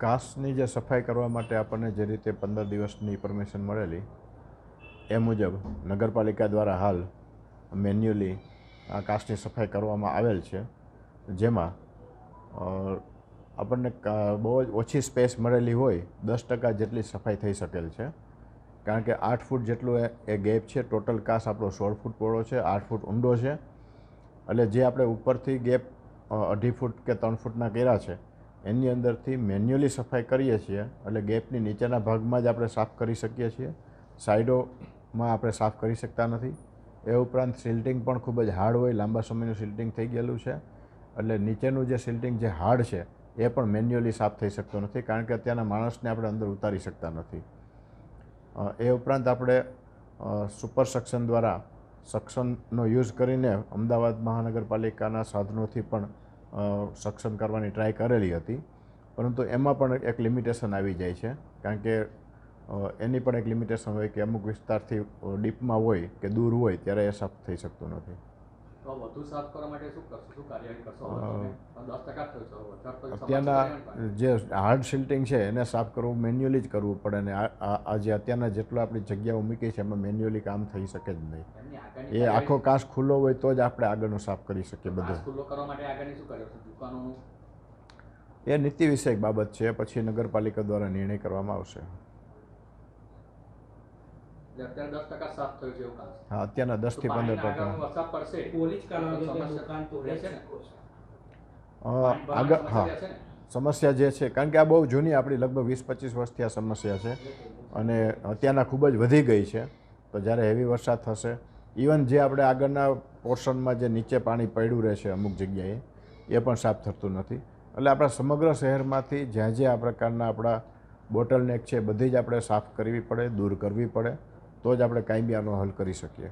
ઘાસની જે સફાઈ કરવા માટે આપણને જે રીતે પંદર દિવસની પરમિશન મળેલી, એ મુજબ નગરપાલિકા દ્વારા હાલ મેન્યુઅલી આ કાસની સફાઈ કરવામાં આવેલ છે, જેમાં આપણને બહુ જ ઓછી સ્પેસ મળેલી હોય, દસ ટકા જેટલી સફાઈ થઈ શકેલ છે. કારણ કે આઠ ફૂટ જેટલું એ ગેપ છે, ટોટલ કાસ આપણો સોળ ફૂટ પહોળો છે, આઠ ફૂટ ઊંડો છે. એટલે જે આપણે ઉપરથી ગેપ અઢી ફૂટ કે ત્રણ ફૂટના કર્યા છે એની અંદરથી મેન્યુઅલી સફાઈ કરીએ છીએ, એટલે ગેપની નીચેના ભાગમાં જ આપણે સાફ કરી શકીએ છીએ. સાઈડોમાં આપણે સાફ કરી શકતા નથી. એ ઉપરાંત સિલ્ટિંગ પણ ખૂબ જ હાર્ડ હોય, લાંબા સમયનું સિલ્ટિંગ થઈ ગયેલું છે. એટલે નીચેનું જે સિલ્ટિંગ જે હાર્ડ છે, એ પણ મેન્યુઅલી સાફ થઈ શકતો નથી, કારણ કે અત્યારના માણસને આપણે અંદર ઉતારી શકતા નથી. એ ઉપરાંત આપણે સુપર સક્શન દ્વારા સક્શનનો યુઝ કરીને અમદાવાદ મહાનગરપાલિકાના સાધનોથી પણ સક્શન કરવાની ટ્રાય કરેલી હતી. પરંતુ એમાં પણ એક લિમિટેશન આવી જાય છે. કારણ કે એની પણ એક લિમિટેશન હોય કે અમુક વિસ્તારથી ડીપમાં હોય કે દૂર હોય ત્યારે એ સાફ થઈ શકતું નથી. તો વધુ સાફ કરવા માટે શું કરશો? શું કાર્યવાહી કરશો? અ, હવે તમે દસ ટકા થયો છો વધારે તો સમાજ અત્યારના જે હાર્ડ શિલ્ટિંગ છે એને સાફ કરવું મેન્યુઅલી જ કરવું પડે અને આ- આ આ જે અત્યારના જેટલો આપણી જગ્યાઓ મૂકી છે એમાં મેન્યુઅલી કામ થઈ શકે જ નહીં. એ આખો કાચ ખુલ્લો હોય તો જ આપણે આગળનું સાફ કરી શકીએ બધું. ખુલ્લો કરવા માટે આગળની શું કર્યો દુકાનોનું? એ નીતિ વિષયક બાબત છે પછી નગરપાલિકા દ્વારા નિર્ણય કરવામાં આવશે. તો અત્યારના? અ, પાણી ભરવાની આગળ હા. સમસ્યા જે છે કારણ કે આ બહુ જૂની આપણી લગભગ વીસ પચીસ વર્ષથી આ સમસ્યા છે અને અત્યારના ખૂબ જ વધી ગઈ છે. તો જ્યારે હેવી વરસાદ થશે ઇવન જે આપણે આગળના પોર્શનમાં જે નીચે પાણી પડ્યું રહે છે અમુક જગ્યાએ એ પણ સાફ થતું નથી. એટલે આપણા સમગ્ર શહેરમાંથી જ્યાં જ્યાં આ પ્રકારના આપણા બોટલનેક છે બધી જ આપણે સાફ કરવી પડે દૂર કરવી પડે. તો જ આપણે કાંઈ બી આનો હલ કરી શકીએ.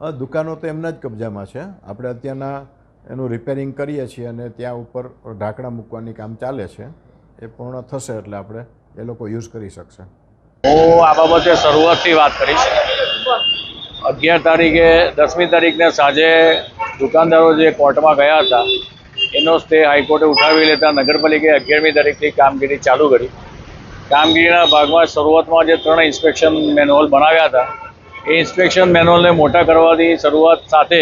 અ, દુકાનો તો એમના જ કબજામાં છે. આપણે અત્યારના એનું રિપેરિંગ કરીએ છીએ અને ત્યાં ઉપર ઢાંકણા મૂકવાની કામ ચાલે છે. એ પૂર્ણ થશે એટલે આપણે એ લોકો યુઝ કરી શકશે. હું આ બાબતે શરૂઆતથી વાત કરીશ. અગિયાર તારીખે દસમી તારીખને સાંજે દુકાનદારો જે કોર્ટમાં ગયા હતા એનો સ્ટે હાઈકોર્ટે ઉઠાવી લેતા નગરપાલિકાએ અગિયારમી તારીખથી કામગીરી ચાલુ કરી. કામગીરીના ભાગમાં શરૂઆતમાં જે ત્રણ ઇન્સ્પેક્શન મેન્યુઅલ બનાવ્યા હતા, એ ઇન્સ્પેક્શન મેન્યુઅલને મોટા કરવાની શરૂઆત સાથે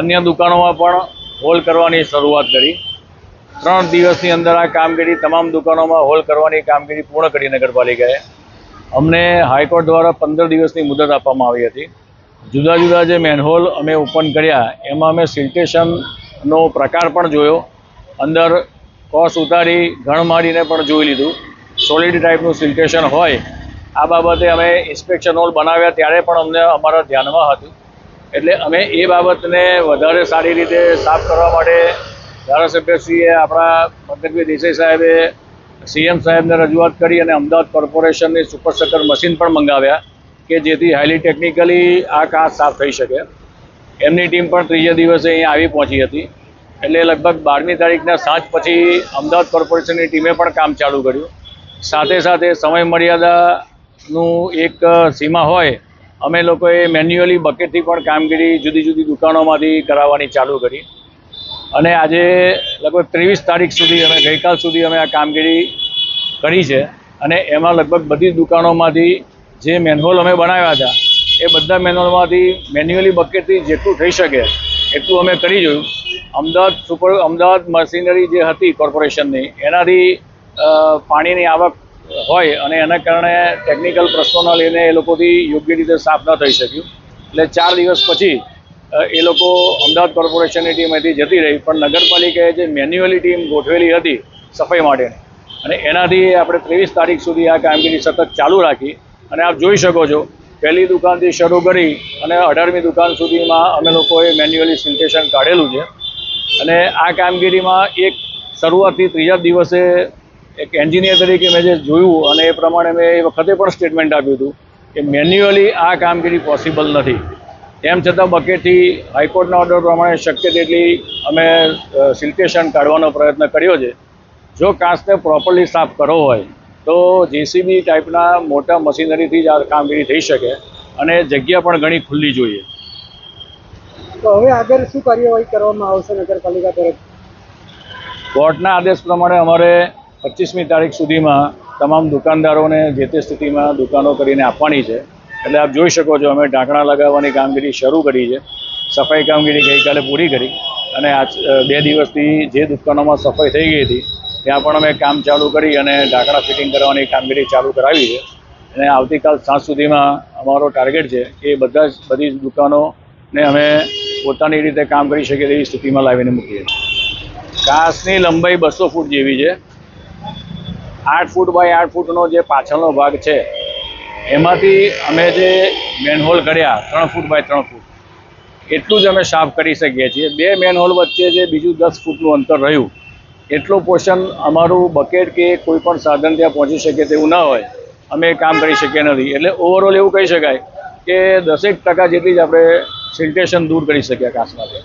અન્ય દુકાનોમાં પણ હોલ કરવાની શરૂઆત કરી. ત્રણ દિવસની અંદર આ કામગીરી તમામ દુકાનોમાં હોલ કરવાની કામગીરી પૂર્ણ કરી નગરપાલિકાએ. અમને હાઈકોર્ટ દ્વારા પંદર દિવસની મુદત આપવામાં આવી હતી. જુદા જુદા જે મેનહોલ અમે ઓપન કર્યા, એમાં અમે સિલ્ટેશનનો પ્રકાર પણ જોયો. અંદર કોસ ઉતારી ઘણ મારીને પણ જોઈ લીધું. સોલિડ ટાઈપનું સિલ્ટેશન હોય, આ બાબતે અમે ઇન્સ્પેક્શન હોલ બનાવ્યા ત્યારે પણ અમને અમારા ધ્યાનમાં હતું. એટલે અમે એ બાબતને વધારે સારી રીતે સાફ કરવા માટે ધારાસભ્યશ્રીએ આપણા પંકજભાઈ દેસાઈ સાહેબે, સીએમ સાહેબને રજૂઆત કરી અને અમદાવાદ કોર્પોરેશનની સુપર સકર મશીન પણ મંગાવ્યા કે જેથી હાઈલી ટેકનિકલી આ કાચ સાફ થઈ શકે. એમની ટીમ પણ ત્રીજા દિવસે અહીં આવી પહોંચી હતી. એટલે લગભગ બારમી તારીખના સાંજ પછી અમદાવાદ કોર્પોરેશનની ટીમે પણ કામ ચાલુ કર્યું. સાથે સાથે સમય મર્યાદાનું એક સીમા હોય, અમે લોકોએ મેન્યુઅલી બકેટથી પણ કામગીરી જુદી જુદી દુકાનોમાંથી કરાવવાની ચાલુ કરી. અને આજે લગભગ ત્રેવીસ તારીખ સુધી અમે, ગઈકાલ સુધી અમે આ કામગીરી કરી છે. અને એમાં લગભગ બધી દુકાનોમાંથી જે મેનહોલ અમે બનાવ્યા હતા, એ બધા મેનહોલમાંથી મેન્યુઅલી બકેટથી જેટલું થઈ શકે એટલું અમે કરી જોયું. અમદાવાદ સુપર, અમદાવાદ મશીનરી જે હતી કોર્પોરેશનની, એનાથી પાણીની આવક હોય અને એના કારણે ટેકનિકલ પ્રશ્નોના લઈને એ લોકોથી યોગ્ય રીતે સાફ ન થઈ શક્યું. એટલે ચાર દિવસ પછી એ લોકો અમદાવાદ કોર્પોરેશનની ટીમ અહીંથી જતી રહી, પણ નગરપાલિકાએ જે મેન્યુઅલી ટીમ ગોઠવેલી હતી સફાઈ માટેની, અને એનાથી આપણે ત્રેવીસ તારીખ સુધી આ કામગીરી સતત ચાલુ રાખી, અને આપ જોઈ શકો છો, પહેલી દુકાનથી શરૂ કરી અને અઢારમી દુકાન સુધીમાં અમે લોકોએ મેન્યુઅલી સિલ્ટેશન કાઢેલું છે. અને આ કામગીરીમાં એક શરૂઆતથી ત્રીજા દિવસે એક એન્જિનિયર તરીકે મેં જે જોયું અને એ પ્રમાણે મેં એ વખતે પણ સ્ટેટમેન્ટ આપ્યું હતું કે મેન્યુઅલી આ કામગીરી પોસિબલ નથી. તેમ છતાં બકેટથી હાઈકોર્ટના ઓર્ડર પ્રમાણે શક્ય તેટલી અમે સિલ્ટેશન કાઢવાનો પ્રયત્ન કર્યો છે. જો કાચને પ્રોપરલી સાફ કરવો હોય તો જેસીબી ટાઈપના મોટા મશીનરીથી જ આ કામગીરી થઈ શકે અને જગ્યા પણ ઘણી ખુલ્લી જોઈએ. તો હવે આગળ શું કાર્યવાહી કરવામાં આવશે નગરપાલિકા તરફ કોર્ટના આદેશ પ્રમાણે અમારે પચીસમી તારીખ સુધીમાં તમામ દુકાનદારોને જે તે સ્થિતિમાં દુકાનો કરીને આપવાની છે. એટલે આપ જોઈ શકો છો, અમે ઢાંકણા લગાવવાની કામગીરી શરૂ કરી છે. સફાઈ કામગીરી ગઈકાલે પૂરી કરી અને આજ બે દિવસથી જે દુકાનોમાં સફાઈ થઈ ગઈ હતી, ત્યાં પણ અમે કામ ચાલુ કરી અને ઢાંકણા ફિટિંગ કરવાની કામગીરી ચાલુ કરાવી છે. અને આવતીકાલ સાંજ સુધીમાં અમારો ટાર્ગેટ છે કે બધા જ, બધી દુકાનોને અમે પોતાની રીતે કામ કરી શકીએ તેવી સ્થિતિમાં લાવીને મૂકીએ છીએ. કાચની લંબાઈ બસો ફૂટ જેવી છે. આઠ ફૂટ બાય આઠ ફૂટનો જે પાછળનો ભાગ છે, એમાંથી અમે જે મેનહોલ કર્યા, ત્રણ ફૂટ બાય ત્રણ ફૂટ, એટલું જ અમે સાફ કરી શકીએ છીએ. બે મેનહોલ વચ્ચે જે બીજું દસ ફૂટનું અંતર રહ્યું, એટલું પોર્શન અમારું બકેટ કે કોઈ પણ સાધન ત્યાં પહોંચી શકે તેવું ના હોય. અમે કામ કરી શકીએ નથી. એટલે ઓવરઓલ એવું કહી શકાય કે દસેક ટકા જેટલી જ આપણે સિલ્ટેશન દૂર કરી શક્યા કાચમાંથી